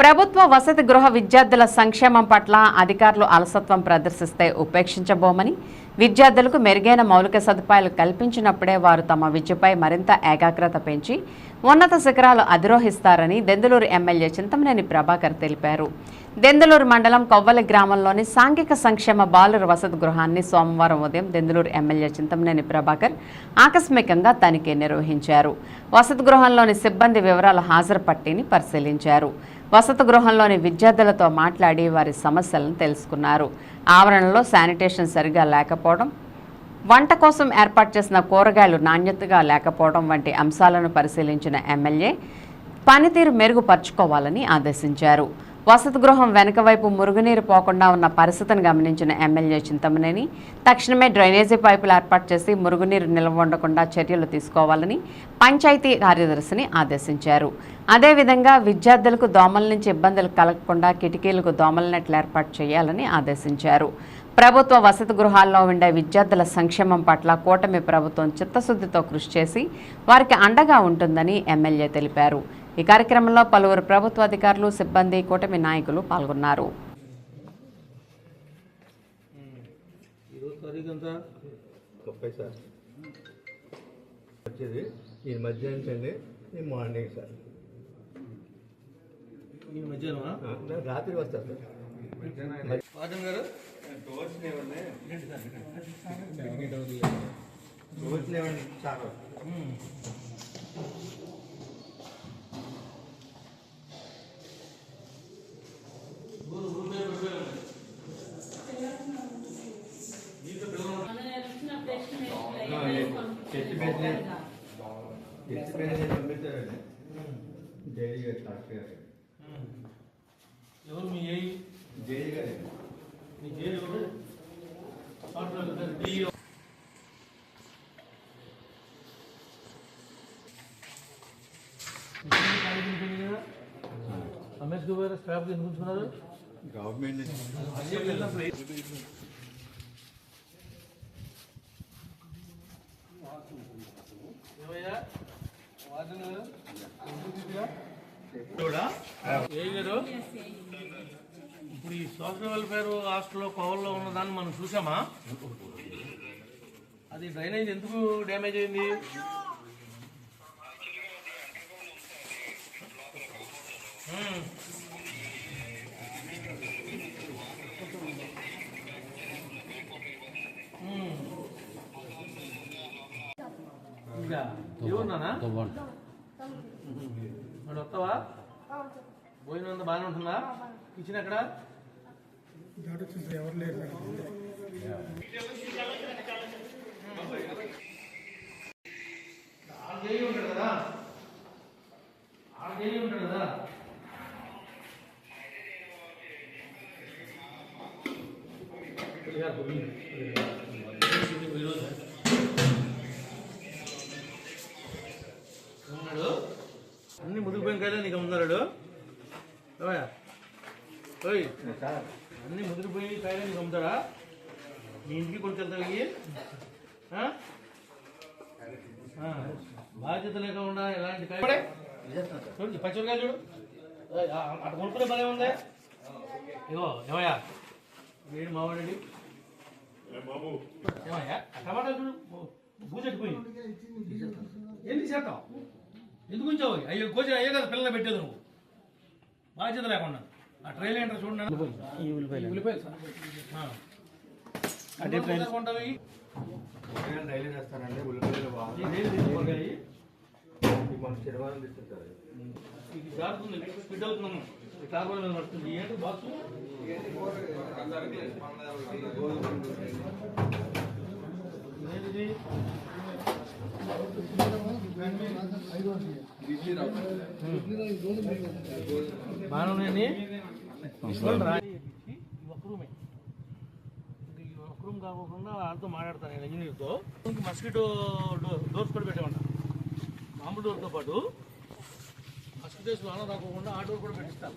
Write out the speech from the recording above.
ప్రభుత్వ వసతి గృహ విద్యార్థుల సంక్షేమం పట్ల అధికారులు అలసత్వం ప్రదర్శిస్తే ఉపేక్షించబోమని విద్యార్థులకు మెరుగైన మౌలిక సదుపాయాలు కల్పించినప్పుడే వారు తమ విద్యపై మరింత ఏకాగ్రత పెంచి ఉన్నత శిఖరాలు అధిరోహిస్తారని దెందులూరు ఎమ్మెల్యే చింతమనేని ప్రభాకర్ తెలిపారు. దెందులూరు మండలం కొవ్వలి గ్రామంలోని సాంఘిక సంక్షేమ బాలుర వసతి గృహాన్ని సోమవారం ఉదయం దెందులూరు ఎమ్మెల్యే చింతమనేని ప్రభాకర్ ఆకస్మికంగా తనిఖీ నిర్వహించారు. వసతి గృహంలోని సిబ్బంది వివరాల హాజరు పట్టిని పరిశీలించారు. వసతి గృహంలోని విద్యార్థులతో మాట్లాడి వారి సమస్యలను తెలుసుకున్నారు. ఆవరణలో శానిటేషన్ సరిగా లేకపోవడం వంట కోసం ఏర్పాటు చేసిన కూరగాయలు నాణ్యతగా లేకపోవడం వంటి అంశాలను పరిశీలించిన ఎమ్మెల్యే పనితీరు మెరుగుపరుచుకోవాలని ఆదేశించారు. వసతి గృహం వెనక వైపు మురుగునీరు పోకుండా ఉన్న పరిస్థితిని గమనించిన ఎమ్మెల్యే చింతమనేని తక్షణమే డ్రైనేజీ పైపులు ఏర్పాటు చేసి మురుగునీరు నిల్వ ఉండకుండా చర్యలు తీసుకోవాలని పంచాయతీ కార్యదర్శిని ఆదేశించారు. అదేవిధంగా విద్యార్థులకు దోమల నుంచి ఇబ్బందులు కలగకుండా కిటికీలకు దోమల నెట్లు ఏర్పాటు చేయాలని ఆదేశించారు. ప్రభుత్వ వసతి గృహాల్లో ఉండే విద్యార్థుల సంక్షేమం పట్ల కూటమి ప్రభుత్వం చిత్తశుద్ధితో కృషి చేసి వారికి అండగా ఉంటుందని ఎమ్మెల్యే తెలిపారు. ఈ కార్యక్రమంలో పలువురు ప్రభుత్వ అధికారులు సిబ్బంది కూటమి నాయకులు పాల్గొన్నారు. Morning sir. రాత్రి వస్తా సార్. గారు డోర్స్ లేవండి డోర్స్ లేవండి సార్. మీద పంపించారండి జేడీ గారు డాక్టర్ గారు ఉమ్. ఎవరు మీ ఏ జేడీ గారు మీ ఏ ఎవరు సాఫ్ట్వేర్ గారు డిఈఓ రమేష్ గోపాల్ గారు స్టాఫ్ ఎందుకు ఉంచుకున్నారు గవర్నమెంట్ ఏమయ్యా ఇప్పుడు ఈ సోషల్ వెల్ఫేర్ హాస్టల్లో కోవల్లో ఉన్నదాన్ని మనం చూసామా? అది డ్రైనేజ్ ఎందుకు డ్యామేజ్ అయింది? ఉమ్. ఇంకా ఏమున్నానా మరి వస్తావా భోజనం అంతా బాగానే ఉంటుందా కిచెన్ ఎక్కడ ఆడ చేయి ఉంటాడు కదా ఆడ చేయి ఉంటాడు కదా అన్ని ముదిరిపోయిన కాయలే నీకు ఏమయ్యా? ఓయ్ అన్ని ముదిరిపోయి కాయలే నీకు అమ్ముతాడా? మీ ఇంటికి కొనుకెళ్తావు ఇవి. బాధ్యత లేకుండా ఎలాంటి కాయ చూడు పచ్చిమిరకాయలు చూడు. అటు కొనుక్కునే పనే ఉంది. ఇగో ఏమయ్యా? వేడి మావాడండి. ఏమయ్యా? ఆ టమాటాలు చూడు బూజెట్టిపోయింది ఏంటి చేస్తావు ఎందుకు ఉంచావు? అయ్యో కోచిన అయ్యే కదా పిల్లలు పెట్టేది నువ్వు. బాధ్యత లేకుండా. ఆ ట్రైల్ ఏంటో చూడండి. ఈ ఉల్లిపాయలు. అదే ఒక్క రూమే ఒక్క రూమ్ కాకుండా వాళ్ళతో మాట్లాడతాను నేను ఇంజనీర్తో. మస్కిటో డోర్స్ కూడా పెట్టామంట మామూలు డోర్తో పాటు. మస్కిటోస్ వాన రాకోకుండా ఆ డోర్ కూడా పెట్టిస్తాను.